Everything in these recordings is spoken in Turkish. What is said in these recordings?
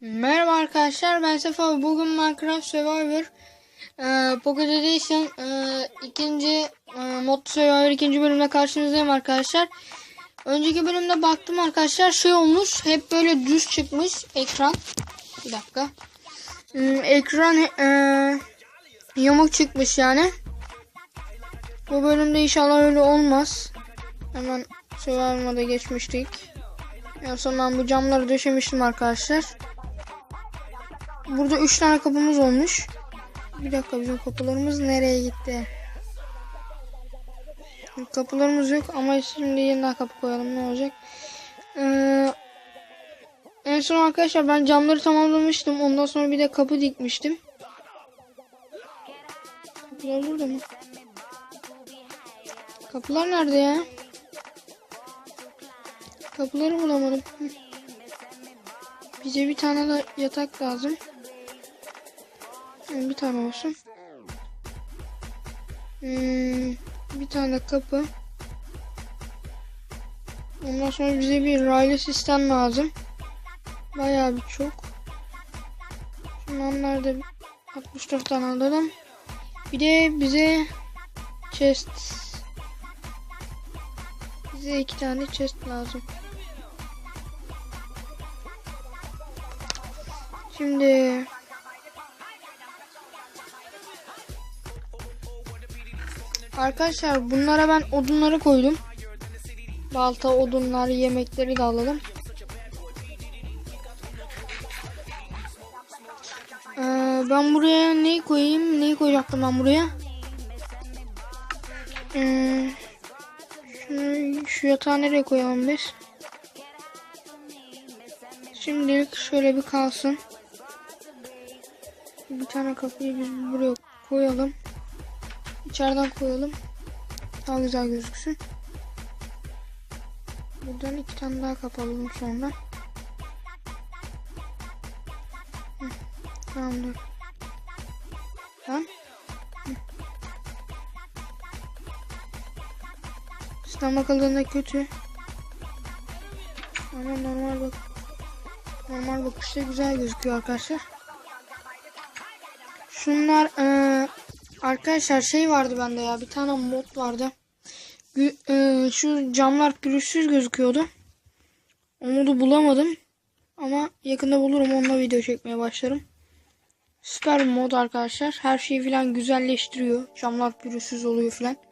Merhaba arkadaşlar ben Sefa bugün Minecraft Survivor e, Pocket Edition e, ikinci e, Mod Survivor ikinci bölümde karşınızdayım arkadaşlar. Önceki bölümde baktım arkadaşlar şey olmuş hep böyle düz çıkmış ekran. Bir dakika. Hmm, ekran e, yamuk çıkmış yani. Bu bölümde inşallah öyle olmaz. Hemen Survivor moda geçmiştik. En son ben bu camları döşemiştim arkadaşlar. Burada 3 tane kapımız olmuş. Bir dakika bizim kapılarımız nereye gitti? Kapılarımız yok ama şimdi yeniden kapı koyalım ne olacak? Ee, en son arkadaşlar ben camları tamamlamıştım. Ondan sonra bir de kapı dikmiştim. Kapılar burada mı? Kapılar nerede ya? Kapıları bulamadım. Bize bir tane de yatak lazım. Bir tane olsun. Hmm, bir tane kapı. Ondan sonra bize bir raylı sistem lazım. Bayağı bir çok. Şundan da 64 tane alalım. Bir de bize chest. Bize iki tane chest lazım. Şimdi Arkadaşlar bunlara ben odunları koydum. Balta, odunlar, yemekleri de alalım. Ben buraya neyi koyayım? Neyi koyacaktım ben buraya? Şunu, şu yatağı nereye koyalım biz? Şimdilik şöyle bir kalsın. Bir tane kapıyı biz buraya koyalım. İçeriden koyalım. Daha güzel gözüksün. Buradan iki tane daha kapalım sonra. Tamamdır. Sistem bakıldığında kötü. Ama normal bak. Normal bakışta güzel gözüküyor arkadaşlar. Şunlar eee Arkadaşlar şey vardı bende ya bir tane mod vardı. Gü- e, şu camlar pürüzsüz gözüküyordu. Onu da bulamadım. Ama yakında bulurum onunla video çekmeye başlarım. Süper mod arkadaşlar. Her şeyi filan güzelleştiriyor. Camlar pürüzsüz oluyor filan.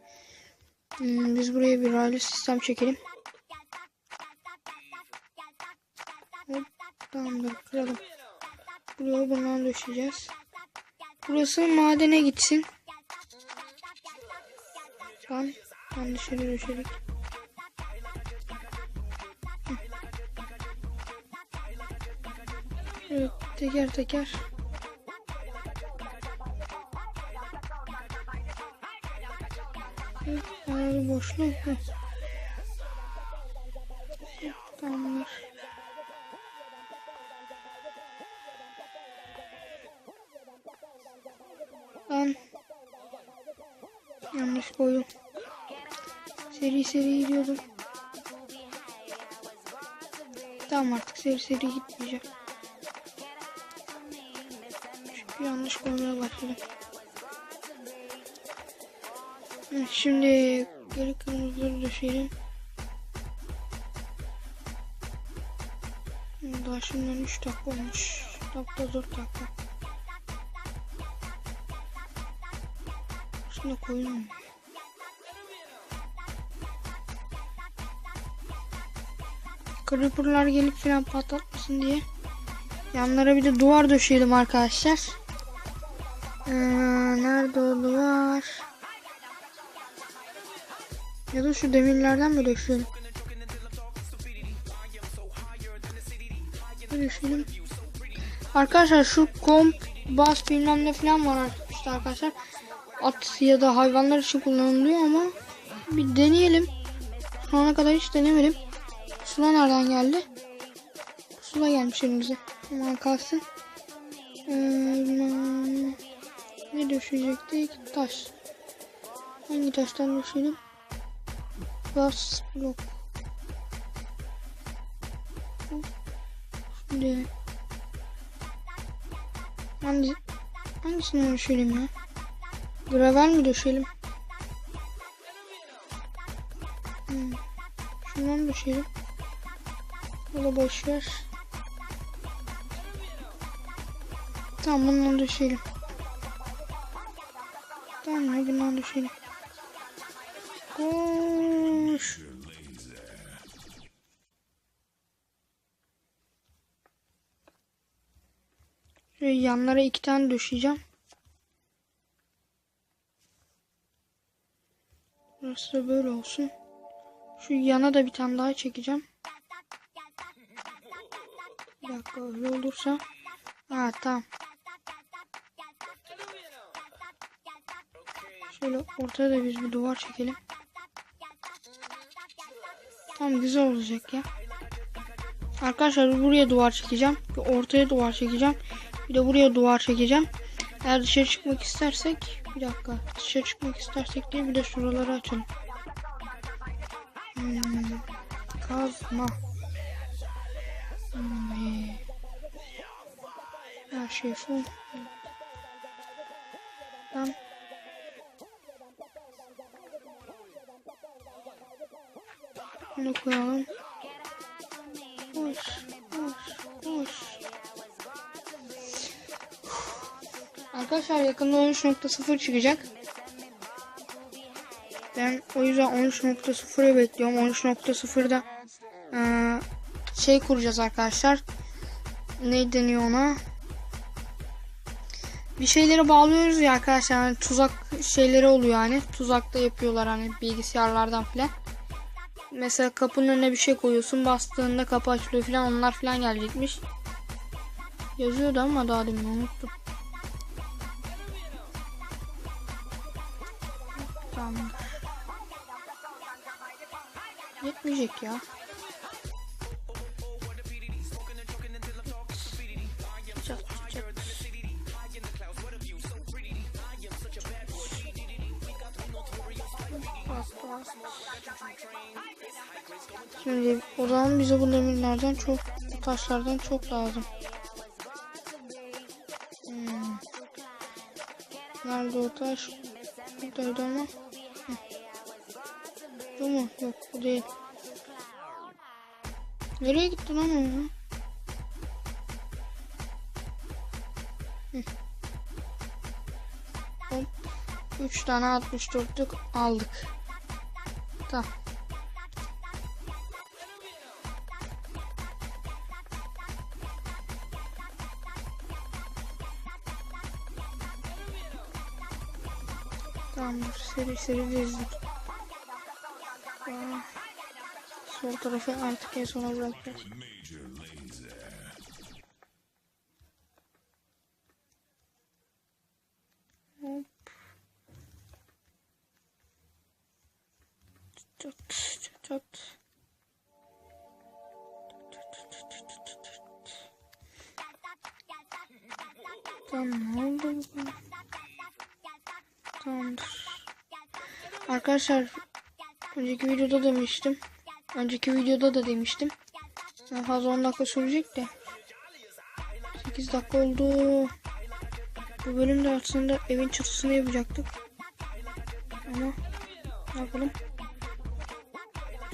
Hmm, biz buraya bir raylı sistem çekelim. Hop, tamamdır kıralım. Buraya bundan döşeceğiz. Burası madene gitsin. Tamam. Ben dışarı döşedik. Evet, teker teker. Bir boşluk. Tamamdır. Ben yanlış koydum. Seri seri gidiyordum. Tamam artık seri seri gitmeyeceğim. Çünkü yanlış koymaya başladım. Şimdi geri kırmızıları döşeyelim. Daha şimdiden 3 dakika olmuş. Dakika 4 dakika. Aslında koyulmuyor. Creeper'lar gelip falan patlatmasın diye. Yanlara bir de duvar döşeyelim arkadaşlar. Ee, nerede o duvar? Ya da şu demirlerden mi döşeyelim? Döşeyelim. Arkadaşlar şu komp bas bilmem ne falan var işte arkadaşlar. At ya da hayvanlar için kullanılıyor ama bir deneyelim. Şu ana kadar hiç denemedim. Sula nereden geldi? Sula gelmiş elimize. Hemen kalsın. Ee, ne düşecektik? Taş. Hangi taştan düşelim? Bas blok. Şimdi hangi hangisini düşelim ya? Gravel mi düşelim? Hmm. Şundan düşelim. O da boş ver. Tamam bundan düşelim. Tamam bundan düşelim. Koş. Şöyle yanlara iki tane düşeceğim. Burası da böyle olsun. Şu yana da bir tane daha çekeceğim. Bir dakika öyle olursa. Ha tamam. Şöyle ortaya da biz bir duvar çekelim. Tamam güzel olacak ya. Arkadaşlar buraya duvar çekeceğim. Bir ortaya duvar çekeceğim. Bir de buraya duvar çekeceğim. Eğer dışarı çıkmak istersek bir dakika dışarı çıkmak istersek diye bir de şuraları açalım. Hmm, kazma. Hmm, her şey full. Tamam. Bunu koyalım. Koş, koş, koş. Arkadaşlar yakında 13.0 çıkacak. Ben o yüzden 13.0'ı bekliyorum. 13.0'da ee, şey kuracağız arkadaşlar. Ne deniyor ona? Bir şeyleri bağlıyoruz ya arkadaşlar. Yani tuzak şeyleri oluyor hani. Tuzakta yapıyorlar hani bilgisayarlardan filan. Mesela kapının önüne bir şey koyuyorsun. Bastığında kapı açılıyor filan. Onlar filan gelecekmiş. Yazıyordu ama daha demin unuttum. Tamam. Yetmeyecek ya. Şimdi o zaman bize bu demirlerden çok, bu taşlardan çok lazım. Hmm. Nerede o taş? Buradaydı ama. Bu mu? Yok bu değil. Nereye gitti lan o ya? Hop. 3 tane 64'lük aldık. Tamam. Tamamdır. Seri seri dizdik. Aa, Sol tarafı artık en sona bırakacağız. Çat çat. Tamam Arkadaşlar önceki videoda demiştim. Önceki videoda da demiştim. En fazla 10 dakika sürecek de. 8 dakika oldu. Bu bölümde aslında evin çatısını yapacaktık. Ama ne yapalım?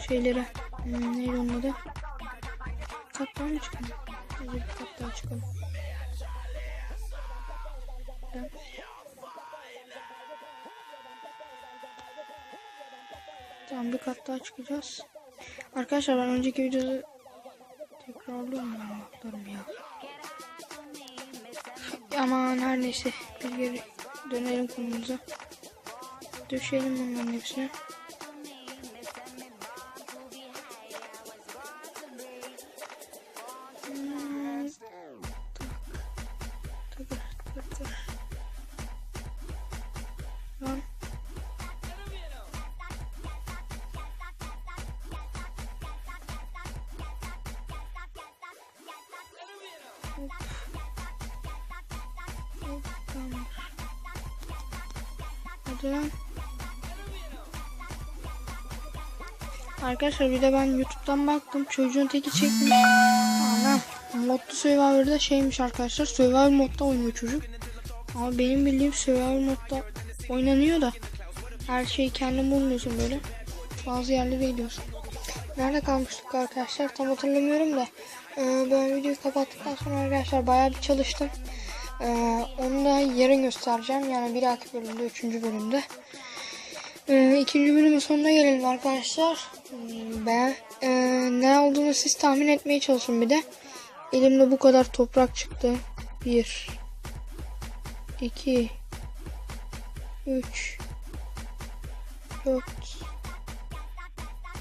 Şeylere hmm, neydi onun adı? Kat daha mı çıkalım? Bir kat daha çıkalım. Tamam. Tamam bir kat daha çıkacağız. Arkadaşlar ben önceki videoda tekrarlıyorum ben notlarım ya. Aman her neyse bir geri dönelim konumuza. Döşeyelim bunların hepsini. Lan? Arkadaşlar bir de ben YouTube'dan baktım. Çocuğun teki çekmiş. Anam. Modlu Survivor'da şeymiş arkadaşlar. Survivor modda oynuyor çocuk. Ama benim bildiğim Survivor modda oynanıyor da. Her şeyi kendin bulmuyorsun böyle. Bazı yerlere gidiyorsun. Nerede kalmıştık arkadaşlar? Tam hatırlamıyorum da. Ee, ben videoyu kapattıktan sonra arkadaşlar bayağı bir çalıştım. Ee, onu da yarın göstereceğim. Yani bir dahaki bölümde, üçüncü bölümde. Ee, ikinci bölümün sonuna gelelim arkadaşlar. Hmm, Ben e, ne olduğunu siz tahmin etmeye çalışın bir de. Elimde bu kadar toprak çıktı. Bir, iki, üç, dört,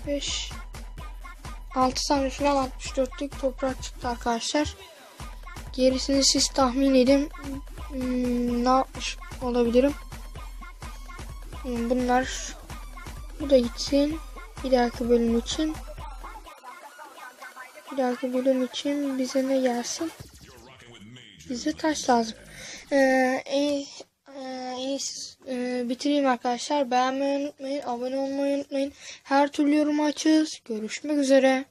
beş, altı tane falan 64'lük toprak çıktı arkadaşlar. Gerisini siz tahmin edin. Hmm, ne yapmış olabilirim? Hmm, Bunlar bu da gitsin. Bir dahaki bölüm için. Bir dahaki bölüm için bize ne gelsin? Bize taş lazım. Ee, e, iyisi, e, bitireyim arkadaşlar. Beğenmeyi unutmayın. Abone olmayı unutmayın. Her türlü yorum açığız. Görüşmek üzere.